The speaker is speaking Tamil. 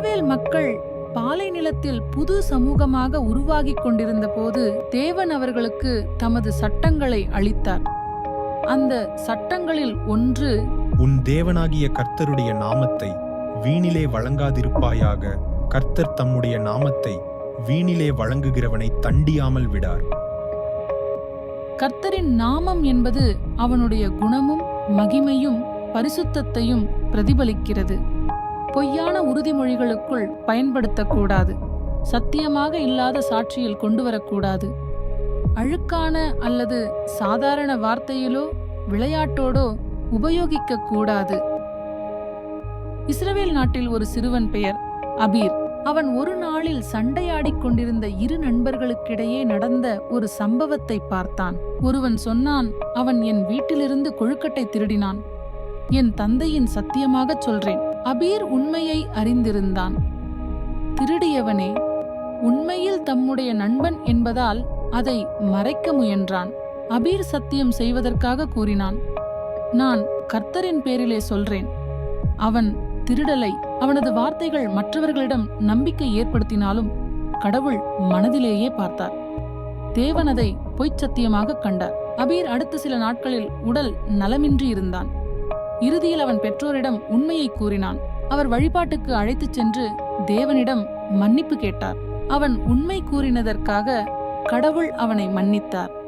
இஸ்ரவேல் மக்கள் பாலை நிலத்தில் புது சமூகமாக உருவாகிக் கொண்டிருந்த போது தேவன் அவர்களுக்கு தமது சட்டங்களை அளித்தார். அந்த சட்டங்களில் ஒன்று உன் தேவனாகிய கர்த்தருடைய நாமத்தை வீணிலே வழங்காதிருப்பாயாக. கர்த்தர் தம்முடைய நாமத்தை வீணிலே வழங்குகிறவனை தண்டியாமல் விடார். கர்த்தரின் நாமம் என்பது அவனுடைய குணமும் மகிமையும் பரிசுத்தத்தையும் பிரதிபலிக்கிறது. பொய்யான உறுதிமொழிகளுக்குள் பயன்படுத்தக்கூடாது. சத்தியமாக இல்லாத சாட்சியில் கொண்டு வரக்கூடாது அழுக்கான அல்லது சாதாரண வார்த்தையிலோ விளையாட்டோடோ உபயோகிக்க கூடாது இஸ்ரவேல் நாட்டில் ஒரு சிறுவன் பெயர் அபீர். அவன் ஒரு நாளில் சண்டையாடிக் கொண்டிருந்த இரு நண்பர்களுக்கிடையே நடந்த ஒரு சம்பவத்தை பார்த்தான். ஒருவன் சொன்னான் அவன் என் வீட்டிலிருந்து கொழுக்கட்டை திருடினான். என் தந்தையின் சத்தியமாகச் சொல்றேன். அபீர் உண்மையை அறிந்திருந்தான். திருடியவனே உண்மையில் தம்முடைய நண்பன் என்பதால் அதை மறைக்க முயன்றான். அபீர் சத்தியம் செய்வதற்காக கூறினான் நான் கர்த்தரின் பேரிலே சொல்றேன். அவன் திருடலை அவனது வார்த்தைகள் மற்றவர்களிடம் நம்பிக்கை ஏற்படுத்தினாலும் கடவுள் மனதிலேயே பார்த்தார். தேவன் அதை பொய்ச் சத்தியமாக கண்டார். அபீர் அடுத்த சில நாட்களில் உடல் நலமின்றி இருந்தான். இறுதியில் அவன் பெற்றோரிடம் உண்மையை கூறினான். அவர் வழிபாட்டுக்கு அழைத்துச் சென்று தேவனிடம் மன்னிப்பு கேட்டார். அவன் உண்மை கூறினதற்காக கடவுள் அவனை மன்னித்தார்.